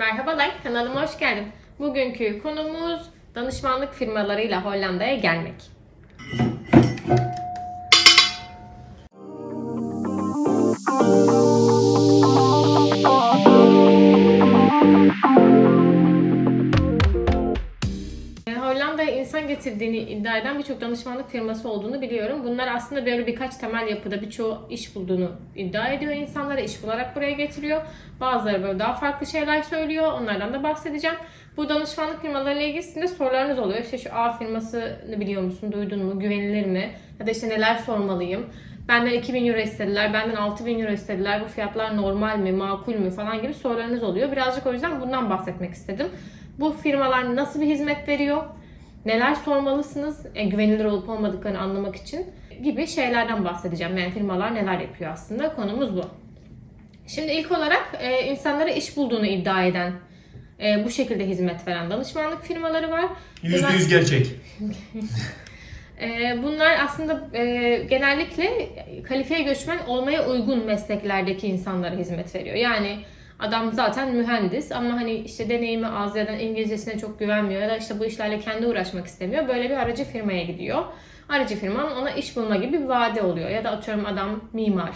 Merhabalar, kanalıma hoş geldin. Bugünkü konumuz danışmanlık firmalarıyla Hollanda'ya gelmek. Getirdiğini iddia eden birçok danışmanlık firması olduğunu biliyorum. Bunlar aslında böyle birkaç temel yapıda birçoğu iş bulduğunu iddia ediyor insanlara, iş bularak buraya getiriyor. Bazıları böyle daha farklı şeyler söylüyor. Onlardan da bahsedeceğim. Bu danışmanlık firmalarıyla ilgili sizin de sorularınız oluyor. İşte şu A firmasını biliyor musun, duydun mu, güvenilir mi? Ya da işte neler sormalıyım? Benden 2000 euro istediler, benden 6000 euro istediler. Bu fiyatlar normal mi, makul mü falan gibi sorularınız oluyor. Birazcık o yüzden bundan bahsetmek istedim. Bu firmalar nasıl bir hizmet veriyor? Neler sormalısınız? E, güvenilir olup olmadıklarını anlamak için gibi şeylerden bahsedeceğim. Yani firmalar neler yapıyor aslında? Konumuz bu. Şimdi ilk olarak e, insanlara iş bulduğunu iddia eden, e, bu şekilde hizmet veren danışmanlık firmaları var. Yüzde yüz gerçek. Ee, Bunlar aslında e, genellikle kalifiye göçmen olmaya uygun mesleklerdeki insanlara hizmet veriyor. Yani adam zaten mühendis ama hani işte deneyimi az ya da İngilizcesine çok güvenmiyor ya da işte bu işlerle kendi uğraşmak istemiyor. Böyle bir aracı firmaya gidiyor. Aracı firmanın ona iş bulma gibi bir vaadi oluyor. Ya da atıyorum adam mimar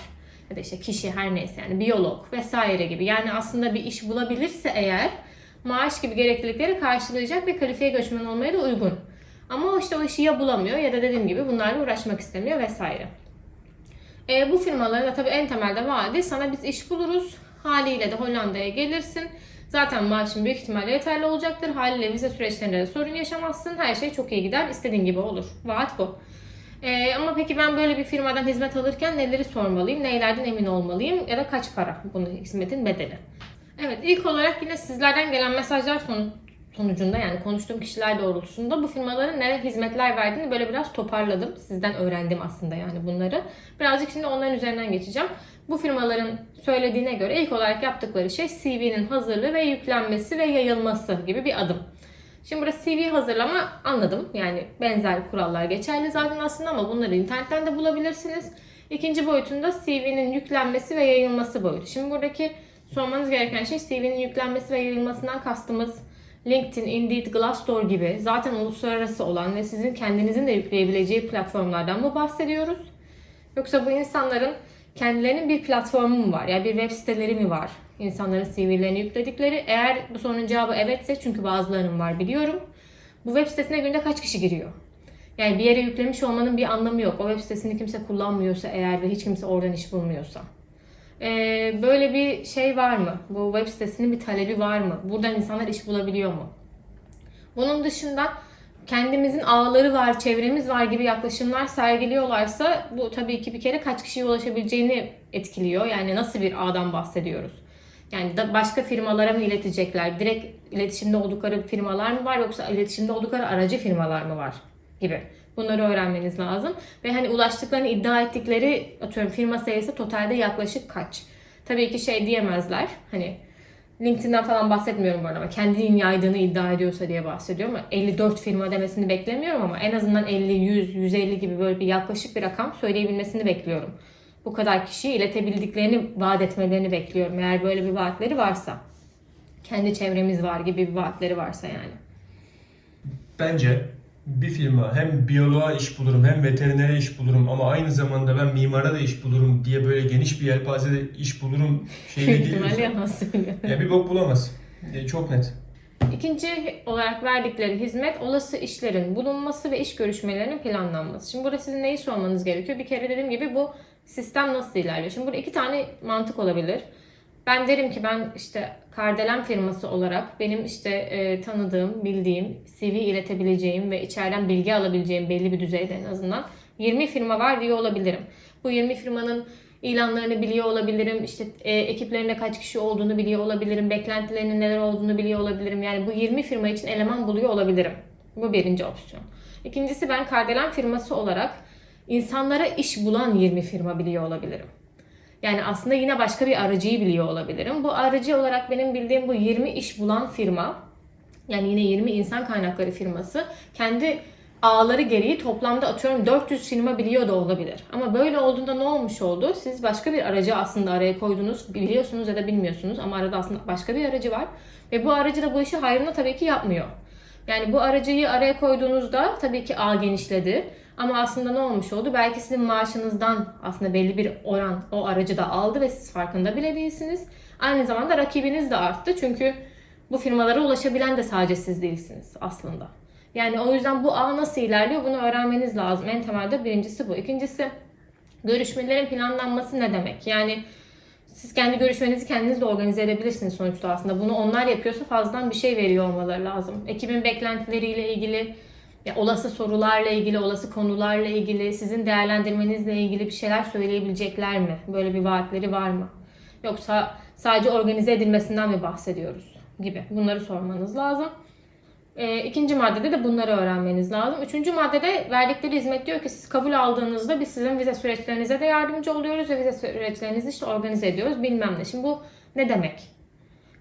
ya da işte kişi her neyse yani biyolog vesaire gibi. Yani aslında bir iş bulabilirse eğer maaş gibi gereklilikleri karşılayacak ve kalifiye göçmen olmaya da uygun. Ama işte o işi ya bulamıyor ya da dediğim gibi bunlarla uğraşmak istemiyor vesaire. E, bu firmaların da tabii en temelde vaadi sana biz iş buluruz. Haliyle de Hollanda'ya gelirsin. Zaten maaşın büyük ihtimalle yeterli olacaktır. Haliyle vize süreçlerinde de sorun yaşamazsın. Her şey çok iyi gider. istediğin gibi olur. Vaat bu. E, ama peki ben böyle bir firmadan hizmet alırken neleri sormalıyım? Neylerden emin olmalıyım? Ya da kaç para bunun hizmetin bedeli? Evet ilk olarak yine sizlerden gelen mesajlar sonu, sonucunda yani konuştuğum kişiler doğrultusunda bu firmaların ne hizmetler verdiğini böyle biraz toparladım. Sizden öğrendim aslında yani bunları. Birazcık şimdi onların üzerinden geçeceğim. Bu firmaların söylediğine göre ilk olarak yaptıkları şey CV'nin hazırlığı ve yüklenmesi ve yayılması gibi bir adım. Şimdi burada CV hazırlama anladım. Yani benzer kurallar geçerli zaten aslında ama bunları internetten de bulabilirsiniz. İkinci boyutunda CV'nin yüklenmesi ve yayılması boyutu. Şimdi buradaki sormanız gereken şey CV'nin yüklenmesi ve yayılmasından kastımız LinkedIn, Indeed, Glassdoor gibi zaten uluslararası olan ve sizin kendinizin de yükleyebileceği platformlardan mı bahsediyoruz? Yoksa bu insanların kendilerinin bir platformu mu var? Yani bir web siteleri mi var? İnsanların CV'lerini yükledikleri. Eğer bu sorunun cevabı evetse çünkü bazılarının var biliyorum. Bu web sitesine günde kaç kişi giriyor? Yani bir yere yüklemiş olmanın bir anlamı yok. O web sitesini kimse kullanmıyorsa eğer ve hiç kimse oradan iş bulmuyorsa. Ee, böyle bir şey var mı? Bu web sitesinin bir talebi var mı? Buradan insanlar iş bulabiliyor mu? Bunun dışında kendimizin ağları var, çevremiz var gibi yaklaşımlar sergiliyorlarsa bu tabii ki bir kere kaç kişiye ulaşabileceğini etkiliyor. Yani nasıl bir ağdan bahsediyoruz? Yani da başka firmalara mı iletecekler? Direkt iletişimde oldukları firmalar mı var yoksa iletişimde oldukları aracı firmalar mı var gibi. Bunları öğrenmeniz lazım. Ve hani ulaştıklarını iddia ettikleri atıyorum firma sayısı totalde yaklaşık kaç? Tabii ki şey diyemezler. Hani LinkedIn'den falan bahsetmiyorum bu arada ama kendinin yaydığını iddia ediyorsa diye bahsediyorum. Ama 54 firma demesini beklemiyorum ama en azından 50, 100, 150 gibi böyle bir yaklaşık bir rakam söyleyebilmesini bekliyorum. Bu kadar kişiyi iletebildiklerini vaat etmelerini bekliyorum. Eğer böyle bir vaatleri varsa. Kendi çevremiz var gibi bir vaatleri varsa yani. Bence bir firma hem biyoloğa iş bulurum hem veterinere iş bulurum ama aynı zamanda ben mimara da iş bulurum diye böyle geniş bir yelpazede iş bulurum şeyine Büyük ihtimalle yalan söylüyor. ya bir bok bulamaz. E, çok net. İkinci olarak verdikleri hizmet olası işlerin bulunması ve iş görüşmelerinin planlanması. Şimdi burada sizin neyi sormanız gerekiyor? Bir kere dediğim gibi bu sistem nasıl ilerliyor? Şimdi burada iki tane mantık olabilir. Ben derim ki ben işte Kardelen firması olarak benim işte e, tanıdığım, bildiğim, CV iletebileceğim ve içeriden bilgi alabileceğim belli bir düzeyde en azından 20 firma var diye olabilirim. Bu 20 firmanın ilanlarını biliyor olabilirim. İşte e, ekiplerinde kaç kişi olduğunu biliyor olabilirim. Beklentilerinin neler olduğunu biliyor olabilirim. Yani bu 20 firma için eleman buluyor olabilirim. Bu birinci opsiyon. İkincisi ben Kardelen firması olarak insanlara iş bulan 20 firma biliyor olabilirim. Yani aslında yine başka bir aracıyı biliyor olabilirim. Bu aracı olarak benim bildiğim bu 20 iş bulan firma yani yine 20 insan kaynakları firması kendi ağları gereği toplamda atıyorum 400 firma biliyor da olabilir. Ama böyle olduğunda ne olmuş oldu? Siz başka bir aracı aslında araya koydunuz. Biliyorsunuz ya da bilmiyorsunuz ama arada aslında başka bir aracı var. Ve bu aracı da bu işi hayrına tabii ki yapmıyor. Yani bu aracıyı araya koyduğunuzda tabii ki ağ genişledi. Ama aslında ne olmuş oldu? Belki sizin maaşınızdan aslında belli bir oran o aracı da aldı ve siz farkında bile değilsiniz. Aynı zamanda rakibiniz de arttı. Çünkü bu firmalara ulaşabilen de sadece siz değilsiniz aslında. Yani o yüzden bu ağ nasıl ilerliyor bunu öğrenmeniz lazım. En temelde birincisi bu. İkincisi görüşmelerin planlanması ne demek? Yani siz kendi görüşmenizi kendiniz de organize edebilirsiniz sonuçta aslında. Bunu onlar yapıyorsa fazladan bir şey veriyor olmaları lazım. Ekibin beklentileriyle ilgili, ya olası sorularla ilgili, olası konularla ilgili, sizin değerlendirmenizle ilgili bir şeyler söyleyebilecekler mi? Böyle bir vaatleri var mı? Yoksa sadece organize edilmesinden mi bahsediyoruz gibi. Bunları sormanız lazım. E, ikinci maddede de bunları öğrenmeniz lazım. Üçüncü maddede verdikleri hizmet diyor ki siz kabul aldığınızda biz sizin vize süreçlerinize de yardımcı oluyoruz ve vize süreçlerinizi işte organize ediyoruz bilmem ne. Şimdi bu ne demek?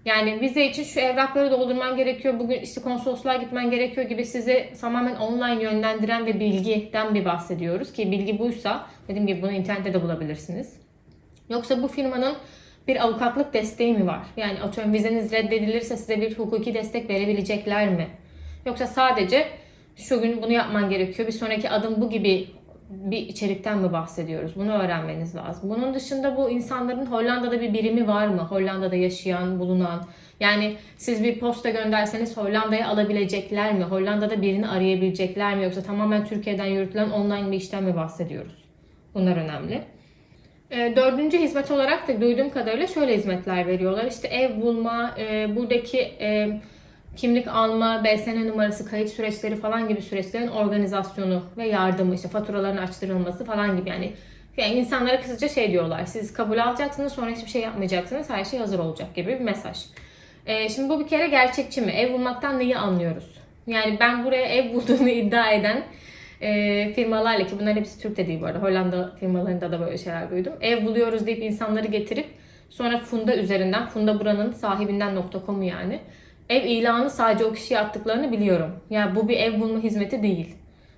Yani vize için şu evrakları doldurman gerekiyor, bugün işte konsolosluğa gitmen gerekiyor gibi sizi tamamen online yönlendiren ve bilgiden bir bahsediyoruz. Ki bilgi buysa dediğim gibi bunu internette de bulabilirsiniz. Yoksa bu firmanın bir avukatlık desteği mi var? Yani atıyorum vizeniz reddedilirse size bir hukuki destek verebilecekler mi? Yoksa sadece şu gün bunu yapman gerekiyor, bir sonraki adım bu gibi bir içerikten mi bahsediyoruz? Bunu öğrenmeniz lazım. Bunun dışında bu insanların Hollanda'da bir birimi var mı? Hollanda'da yaşayan, bulunan. Yani siz bir posta gönderseniz Hollanda'ya alabilecekler mi? Hollanda'da birini arayabilecekler mi? Yoksa tamamen Türkiye'den yürütülen online bir işten mi bahsediyoruz? Bunlar önemli. E, Dördüncü hizmet olarak da duyduğum kadarıyla şöyle hizmetler veriyorlar. İşte ev bulma, e, buradaki e, kimlik alma, BSN numarası, kayıt süreçleri falan gibi süreçlerin organizasyonu ve yardımı, işte faturaların açtırılması falan gibi yani. Yani insanlara kısaca şey diyorlar, siz kabul alacaksınız sonra hiçbir şey yapmayacaksınız, her şey hazır olacak gibi bir mesaj. E, şimdi bu bir kere gerçekçi mi? Ev bulmaktan neyi anlıyoruz? Yani ben buraya ev bulduğunu iddia eden e, firmalarla ki bunların hepsi Türk de değil bu arada. Hollanda firmalarında da böyle şeyler duydum. Ev buluyoruz deyip insanları getirip sonra Funda üzerinden, Funda buranın sahibinden .com'u yani. Ev ilanı sadece o kişiye attıklarını biliyorum. Yani bu bir ev bulma hizmeti değil.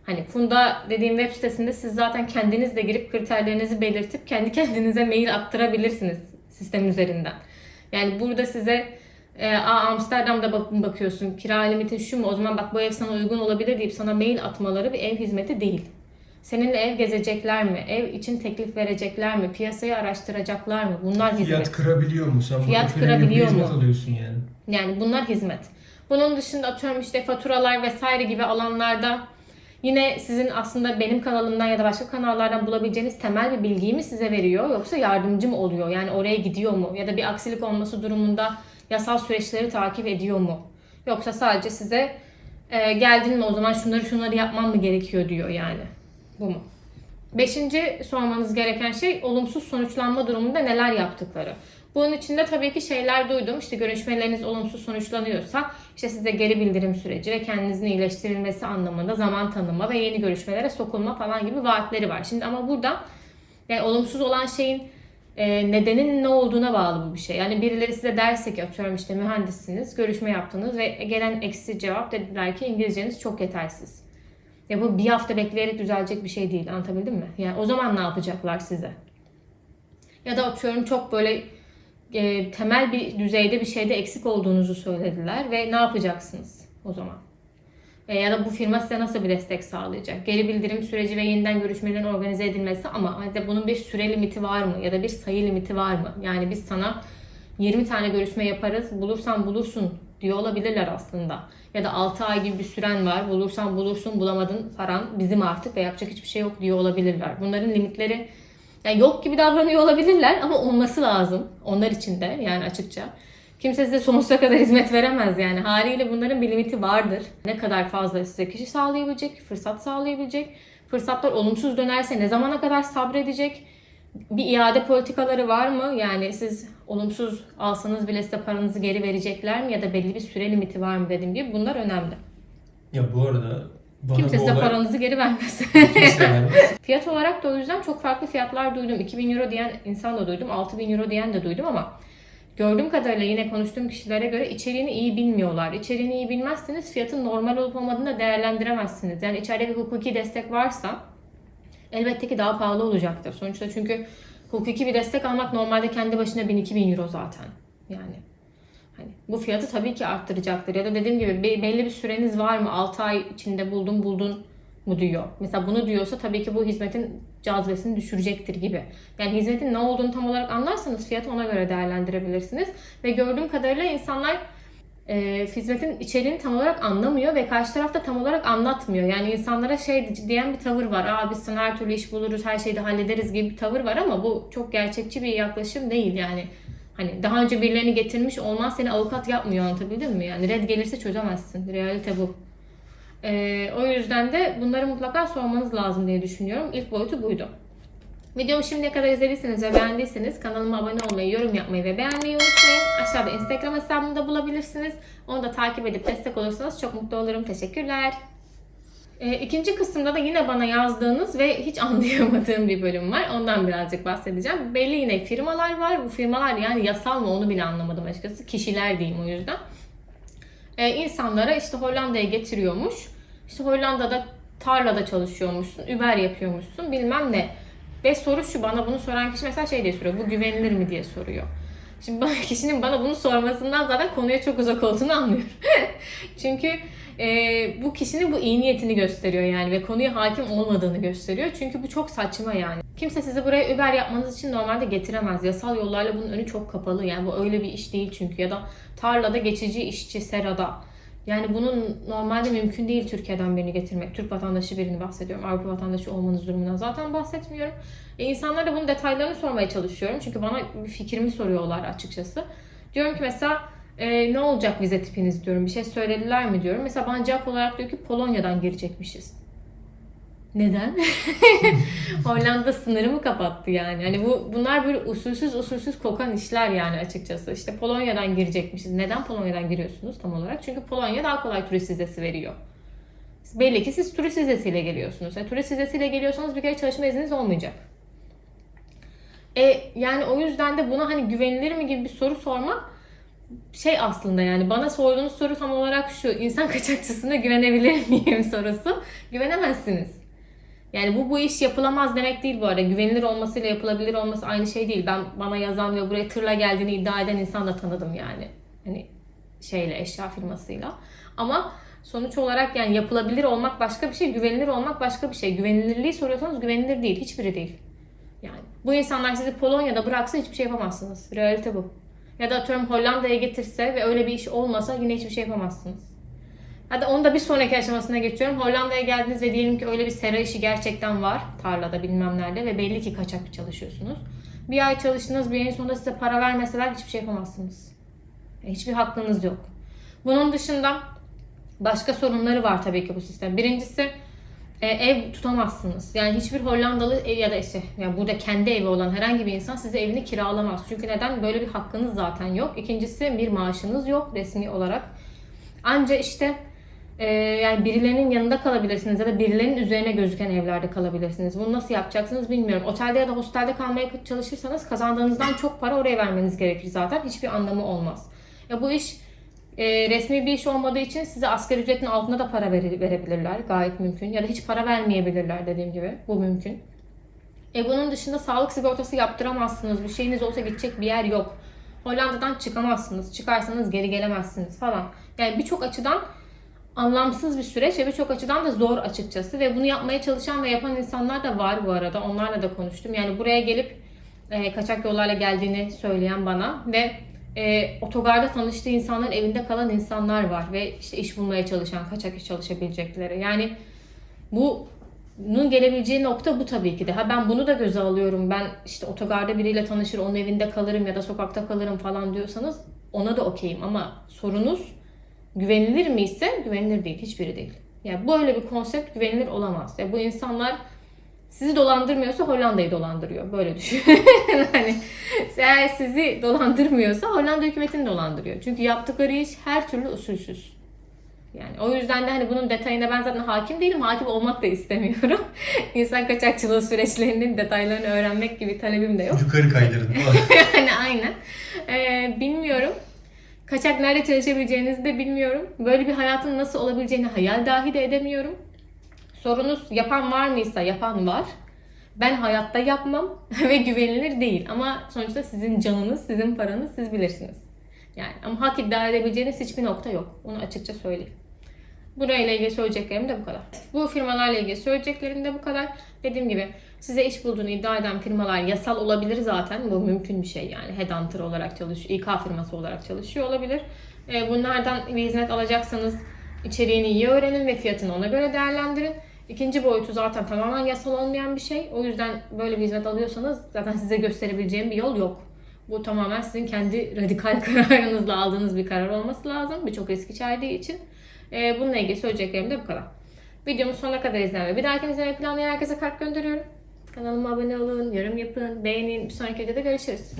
Hani Funda dediğim web sitesinde siz zaten kendiniz de girip kriterlerinizi belirtip kendi kendinize mail attırabilirsiniz sistem üzerinden. Yani burada size e, Aa, Amsterdam'da bak bakıyorsun kira limitin şu mu o zaman bak bu ev sana uygun olabilir deyip sana mail atmaları bir ev hizmeti değil. Seninle ev gezecekler mi? Ev için teklif verecekler mi? Piyasayı araştıracaklar mı? Bunlar hizmet. Fiyat kırabiliyor mu? Sen Fiyat kırabiliyor mu? alıyorsun yani. Yani bunlar hizmet. Bunun dışında atıyorum işte faturalar vesaire gibi alanlarda yine sizin aslında benim kanalımdan ya da başka kanallardan bulabileceğiniz temel bir bilgiyi mi size veriyor yoksa yardımcı mı oluyor? Yani oraya gidiyor mu? Ya da bir aksilik olması durumunda yasal süreçleri takip ediyor mu? Yoksa sadece size e, geldin mi o zaman şunları şunları yapmam mı gerekiyor diyor yani. Bu mu? Beşinci sormanız gereken şey olumsuz sonuçlanma durumunda neler yaptıkları. Bunun içinde tabii ki şeyler duydum. İşte görüşmeleriniz olumsuz sonuçlanıyorsa işte size geri bildirim süreci ve kendinizin iyileştirilmesi anlamında zaman tanıma ve yeni görüşmelere sokulma falan gibi vaatleri var. Şimdi ama burada yani olumsuz olan şeyin e, nedenin ne olduğuna bağlı bu bir şey. Yani birileri size derse ki atıyorum işte mühendissiniz, görüşme yaptınız ve gelen eksi cevap dediler ki İngilizceniz çok yetersiz. Ya bu bir hafta bekleyerek düzelecek bir şey değil. Anlatabildim mi? Yani o zaman ne yapacaklar size? Ya da atıyorum çok böyle e, temel bir düzeyde bir şeyde eksik olduğunuzu söylediler ve ne yapacaksınız o zaman? E, ya da bu firma size nasıl bir destek sağlayacak? Geri bildirim süreci ve yeniden görüşmelerin organize edilmesi ama hadi bunun bir süre limiti var mı? Ya da bir sayı limiti var mı? Yani biz sana 20 tane görüşme yaparız, bulursan bulursun diyor olabilirler aslında. Ya da 6 ay gibi bir süren var, bulursan bulursun, bulamadın paran bizim artık ve yapacak hiçbir şey yok diyor olabilirler. Bunların limitleri yani yok gibi davranıyor olabilirler ama olması lazım. Onlar için de yani açıkça. Kimse size sonsuza kadar hizmet veremez yani. Haliyle bunların bir limiti vardır. Ne kadar fazla size kişi sağlayabilecek, fırsat sağlayabilecek. Fırsatlar olumsuz dönerse ne zamana kadar sabredecek? Bir iade politikaları var mı? Yani siz olumsuz alsanız bile size paranızı geri verecekler mi? Ya da belli bir süre limiti var mı dediğim gibi bunlar önemli. Ya bu arada bana Kimse size olay paranızı geri vermez. Fiyat olarak da o yüzden çok farklı fiyatlar duydum. 2000 euro diyen insan da duydum, 6000 euro diyen de duydum ama gördüğüm kadarıyla yine konuştuğum kişilere göre içeriğini iyi bilmiyorlar. İçeriğini iyi bilmezseniz fiyatın normal olup olmadığını da değerlendiremezsiniz. Yani içeride bir hukuki destek varsa elbette ki daha pahalı olacaktır. Sonuçta çünkü hukuki bir destek almak normalde kendi başına 1000-2000 euro zaten. Yani hani bu fiyatı tabii ki arttıracaktır. Ya da dediğim gibi be- belli bir süreniz var mı? 6 ay içinde buldun buldun mu diyor. Mesela bunu diyorsa tabii ki bu hizmetin cazibesini düşürecektir gibi. Yani hizmetin ne olduğunu tam olarak anlarsanız fiyatı ona göre değerlendirebilirsiniz. Ve gördüğüm kadarıyla insanlar e, hizmetin içeriğini tam olarak anlamıyor ve karşı taraf da tam olarak anlatmıyor. Yani insanlara şey diyen bir tavır var. Aa biz sana her türlü iş buluruz, her şeyi de hallederiz gibi bir tavır var ama bu çok gerçekçi bir yaklaşım değil yani. Hani daha önce birilerini getirmiş olman seni avukat yapmıyor anlatabildim mi? Yani red gelirse çözemezsin. Realite bu. Ee, o yüzden de bunları mutlaka sormanız lazım diye düşünüyorum. İlk boyutu buydu. Videomu şimdiye kadar izlediyseniz ve beğendiyseniz kanalıma abone olmayı, yorum yapmayı ve beğenmeyi unutmayın. Aşağıda Instagram hesabımı da bulabilirsiniz. Onu da takip edip destek olursanız çok mutlu olurum. Teşekkürler. Ee, ikinci kısımda da yine bana yazdığınız ve hiç anlayamadığım bir bölüm var. Ondan birazcık bahsedeceğim. Belli yine firmalar var. Bu firmalar yani yasal mı onu bile anlamadım açıkçası. Kişiler diyeyim o yüzden. Ee, insanlara işte Hollanda'ya getiriyormuş. İşte Hollanda'da tarlada çalışıyormuşsun, Uber yapıyormuşsun bilmem ne. Ve soru şu bana bunu soran kişi mesela şey diye soruyor. Bu güvenilir mi diye soruyor. Şimdi bana, kişinin bana bunu sormasından zaten konuya çok uzak olduğunu anlıyorum. Çünkü e, bu kişinin bu iyi niyetini gösteriyor yani ve konuya hakim olmadığını gösteriyor. Çünkü bu çok saçma yani. Kimse sizi buraya Uber yapmanız için normalde getiremez. Yasal yollarla bunun önü çok kapalı. Yani bu öyle bir iş değil çünkü. Ya da tarlada geçici işçi serada. Yani bunun normalde mümkün değil Türkiye'den birini getirmek. Türk vatandaşı birini bahsediyorum. Avrupa vatandaşı olmanız durumundan zaten bahsetmiyorum. E insanlara da bunun detaylarını sormaya çalışıyorum. Çünkü bana bir fikrimi soruyorlar açıkçası. Diyorum ki mesela e, ne olacak vize tipiniz diyorum. Bir şey söylediler mi diyorum. Mesela bana cevap olarak diyor ki Polonya'dan girecekmişiz. Neden? Hollanda sınırı mı kapattı yani? Hani bu bunlar böyle usulsüz usulsüz kokan işler yani açıkçası. İşte Polonya'dan girecekmişiz. Neden Polonya'dan giriyorsunuz tam olarak? Çünkü Polonya daha kolay turist vizesi veriyor. Belli ki siz turist vizesiyle geliyorsunuz. E, turist vizesiyle geliyorsanız bir kere çalışma izniniz olmayacak. E, yani o yüzden de buna hani güvenilir mi gibi bir soru sormak şey aslında yani bana sorduğunuz soru tam olarak şu insan kaçakçısına güvenebilir miyim sorusu. Güvenemezsiniz. Yani bu bu iş yapılamaz demek değil bu arada. Güvenilir olmasıyla yapılabilir olması aynı şey değil. Ben bana yazan ve buraya tırla geldiğini iddia eden insan da tanıdım yani. Hani şeyle eşya firmasıyla. Ama sonuç olarak yani yapılabilir olmak başka bir şey, güvenilir olmak başka bir şey. Güvenilirliği soruyorsanız güvenilir değil. Hiçbiri değil. Yani bu insanlar sizi Polonya'da bıraksa hiçbir şey yapamazsınız. Realite bu. Ya da atıyorum Hollanda'ya getirse ve öyle bir iş olmasa yine hiçbir şey yapamazsınız. Hadi onu da bir sonraki aşamasına geçiyorum. Hollanda'ya geldiniz ve diyelim ki öyle bir sera işi gerçekten var. Tarlada bilmem nerede ve belli ki kaçak çalışıyorsunuz. Bir ay çalıştınız bir ayın sonunda size para vermeseler hiçbir şey yapamazsınız. E, Hiçbir hakkınız yok. Bunun dışında başka sorunları var tabii ki bu sistem. Birincisi e, ev tutamazsınız. Yani hiçbir Hollandalı ev ya da işte yani burada kendi evi olan herhangi bir insan size evini kiralamaz. Çünkü neden? Böyle bir hakkınız zaten yok. İkincisi bir maaşınız yok resmi olarak. Anca işte e, yani birilerinin yanında kalabilirsiniz ya da birilerinin üzerine gözüken evlerde kalabilirsiniz. Bunu nasıl yapacaksınız bilmiyorum. Otelde ya da hostelde kalmaya çalışırsanız kazandığınızdan çok para oraya vermeniz gerekir zaten. Hiçbir anlamı olmaz. Ya bu iş e, resmi bir iş olmadığı için size asgari ücretin altında da para vere- verebilirler. Gayet mümkün. Ya da hiç para vermeyebilirler dediğim gibi. Bu mümkün. E bunun dışında sağlık sigortası yaptıramazsınız. Bir şeyiniz olsa gidecek bir yer yok. Hollanda'dan çıkamazsınız. Çıkarsanız geri gelemezsiniz falan. Yani birçok açıdan anlamsız bir süreç ve birçok açıdan da zor açıkçası. Ve bunu yapmaya çalışan ve yapan insanlar da var bu arada. Onlarla da konuştum. Yani buraya gelip e, kaçak yollarla geldiğini söyleyen bana ve e, otogarda tanıştığı insanların evinde kalan insanlar var ve işte iş bulmaya çalışan, kaçak iş çalışabilecekleri. Yani bu bunun gelebileceği nokta bu tabii ki de. Ha ben bunu da göze alıyorum. Ben işte otogarda biriyle tanışır, onun evinde kalırım ya da sokakta kalırım falan diyorsanız ona da okeyim ama sorunuz güvenilir mi ise güvenilir değil. Hiçbiri değil. Yani böyle bir konsept güvenilir olamaz. Ya bu insanlar sizi dolandırmıyorsa Hollanda'yı dolandırıyor. Böyle düşün. hani eğer sizi dolandırmıyorsa Hollanda hükümetini dolandırıyor. Çünkü yaptıkları iş her türlü usulsüz. Yani o yüzden de hani bunun detayına ben zaten hakim değilim. Hakim olmak da istemiyorum. İnsan kaçakçılığı süreçlerinin detaylarını öğrenmek gibi talebim de yok. Yukarı kaydırın yani aynen. Ee, bilmiyorum. Kaçak nerede çalışabileceğinizi de bilmiyorum. Böyle bir hayatın nasıl olabileceğini hayal dahi de edemiyorum. Sorunuz yapan var mıysa yapan var. Ben hayatta yapmam ve güvenilir değil. Ama sonuçta sizin canınız, sizin paranız siz bilirsiniz. Yani ama hak iddia edebileceğiniz hiçbir nokta yok. Onu açıkça söyleyeyim. Burayla ilgili söyleyeceklerim de bu kadar. Bu firmalarla ilgili söyleyeceklerim de bu kadar. Dediğim gibi size iş bulduğunu iddia eden firmalar yasal olabilir zaten. Bu mümkün bir şey yani. Headhunter olarak çalışıyor, İK firması olarak çalışıyor olabilir. Ee, bunlardan bir hizmet alacaksanız içeriğini iyi öğrenin ve fiyatını ona göre değerlendirin. İkinci boyutu zaten tamamen yasal olmayan bir şey. O yüzden böyle bir hizmet alıyorsanız zaten size gösterebileceğim bir yol yok. Bu tamamen sizin kendi radikal kararınızla aldığınız bir karar olması lazım. Birçok risk içerdiği için. Ee, bununla ilgili söyleyeceklerim de bu kadar. Videomu sonuna kadar izleyen ve bir dahaki izlemeyi planlayan herkese kalp gönderiyorum. Kanalıma abone olun, yorum yapın, beğenin. Bir sonraki videoda görüşürüz.